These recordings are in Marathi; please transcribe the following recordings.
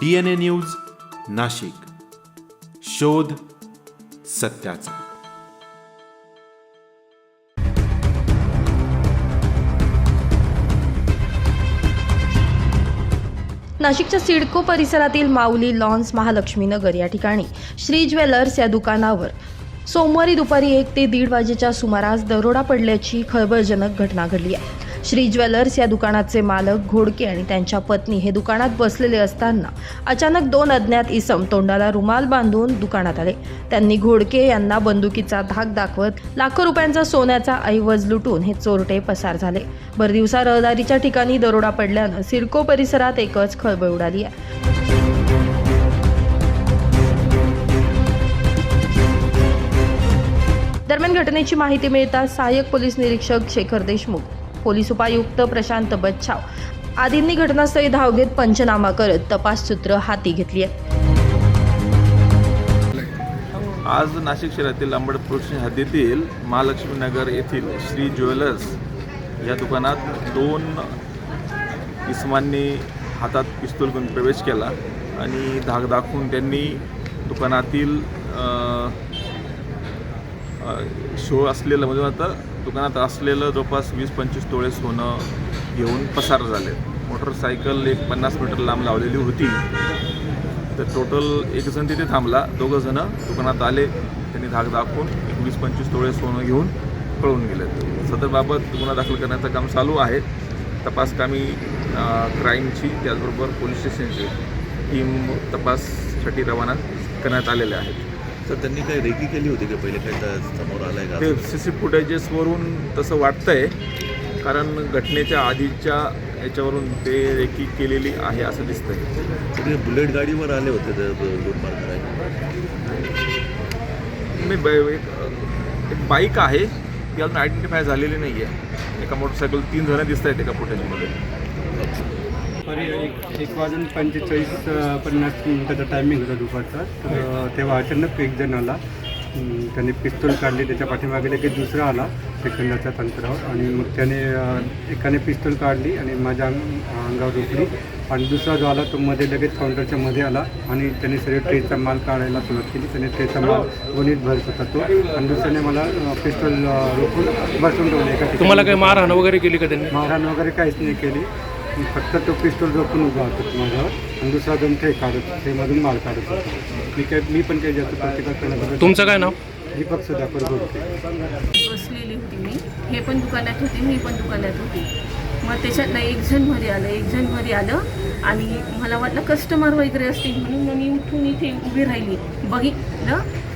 D N A news Nashik. शोध सत्याचा. नाशिकच्या सिडको परिसरातील माऊली लॉन्स महालक्ष्मी नगर या ठिकाणी श्री ज्वेलर्स या दुकानावर सोमवारी दुपारी एक ते दीड वाजेच्या सुमारास दरोडा पडल्याची खळबळजनक घटना घडली आहे. श्री ज्वेलर्स या दुकानाचे मालक घोडके आणि त्यांच्या पत्नी हे दुकानात बसलेले असताना अचानक दोन अज्ञात इसम तोंडाला रुमाल बांधून दुकानात आले. त्यांनी घोडके यांना बंदुकीचा धाक दाखवत लाखो रुपयांचा सोन्याचा ऐवज लुटून हे चोरटे पसार झाले. भरदिवसा रहदारीच्या ठिकाणी दरोडा पडल्यानं सिडको परिसरात एकच खळबळ उडाली आहे. दरम्यान घटनेची माहिती मिळताच सहाय्यक पोलीस निरीक्षक शेखर देशमुख पोलीस उपायुक्त प्रशांत बच्छाव. आदींनी घटनास्थळी धाव घेत पंचनामा करत तपास सूत्र हाती घेतली आहे. आज नाशिक शहरातील अंबड हद्दीतील महालक्ष्मी नगर येथील श्री ज्वेलर्स या दुकानात दोन इसमांनी हातात पिस्तूल घेऊन प्रवेश केला आणि धाक दाखवून त्यांनी दुकानातील शो असलेलं म्हणजे आता दुकानात असलेलं जवळपास वीस पंचवीस तोळे सोनं घेऊन पसार झाले. मोटरसायकल एक पन्नास मीटर लांब लावलेली होती. तर टोटल एक जण तिथे थांबला. दोघं जण दुकानात आले. त्यांनी धाक दाखवून एक वीस पंचवीस तोळे सोनं घेऊन पळून गेले. सदरबाबत गुन्हा दाखल करण्याचं काम चालू आहे. तपास कामी क्राईमची त्याचबरोबर पोलीस स्टेशनची टीम तपाससाठी रवाना करण्यात आलेल्या आहेत तर त्यांनी काही रेकी केली होती का? पहिले काही समोर आलाय का? ते सी सी फुटेजेसवरून तसं वाटतंय कारण घटनेच्या आधीच्या याच्यावरून ते रेकी केलेली आहे असं दिसतंय. तुम्ही बुलेट गाडीवर आले होते ते लूटमार करायला मी ब- एक एक बाईक आहे ती अजून आयडेंटिफाय झालेली नाही आहे एका मोटरसायकल तीन जणं दिसत आहेत एका फुटेजमध्ये दुपारी एक एक वाजून पंचेचाळीस पन्नास मिनिटाचा टायमिंग होता दुपारचा. तर तेव्हा अचानक एक जण आला. त्याने पिस्तूल काढली. त्याच्या पाठीमागे लगेच दुसरा आला सेकंदाच्या अंतरावर आणि मग त्याने एकाने पिस्तूल काढली आणि माझ्या अंग- अंगावर रोखली आणि दुसरा जो आला तो मध्ये लगेच काउंटरच्या मध्ये आला. आणि त्याने सर्व ट्रेचा माल काढायला सुरुवात केली. त्याने ट्रेचा माल गुणित भरत होता तो. आणि दुसऱ्याने मला पिस्तूल रोखून बसून ठेवलं एका. तुम्हाला काही मारहाण वगैरे केली का त्यांनी? मारहाण वगैरे काहीच नाही केली. फक्त तो पिस्तूल रोखून उभा होता माझ्यावर आणि दुसरा दोन ते काढत ते मधून माल काढत होता. मी काय मी पण काही जास्त प्रतिकार करण्याबद्दल तुमचं काय नाव? दीपक सुधाकर गोडके. बसलेली होती मी. हे पण दुकानात होते मी पण दुकानात होती. मग त्याच्यातलं एक जणमध्ये आलं एक जणमध्ये आलं आणि मला वाटलं कस्टमर वगैरे असतील म्हणून मग मी उठून इथे उभी राहिली. बघितलं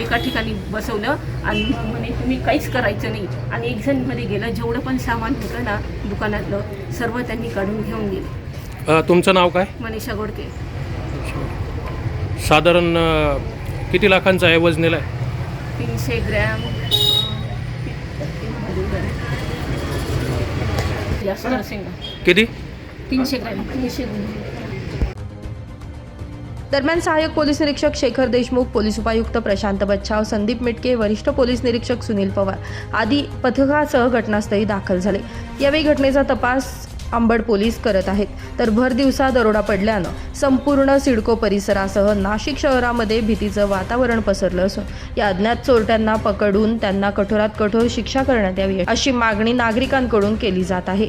एका ठिकाणी बसवलं आणि मग म्हणे तुम्ही काहीच करायचं नाही. आणि एक जणमध्ये गेलं जेवढं पण सामान होतं ना दुकानातलं सर्व त्यांनी काढून घेऊन गेले. अ, तुमचं नाव काय? मनीषा गोडके. साधारण अ, किती लाखांचा ऐवज नेलाय तीनशे ग्रॅम जास्त नसेल. किती? तीनशे ग्रॅम तीनशे ग्रॅम दरम्यान सहाय्यक पोलीस निरीक्षक शेखर देशमुख पोलीस उपायुक्त प्रशांत बच्छाव संदीप मिटके वरिष्ठ पोलीस निरीक्षक सुनील पवार आदी पथकासह घटनास्थळी दाखल झाले. यावेळी घटनेचा तपास अंबड पोलीस करत आहेत. तर भर दिवसा दरोडा पडल्यानं संपूर्ण सिडको परिसरासह नाशिक शहरामध्ये भीतीचं वातावरण पसरलं असून या अज्ञात चोरट्यांना पकडून त्यांना कठोरात कठोर शिक्षा करण्यात यावी अशी मागणी नागरिकांकडून केली जात आहे.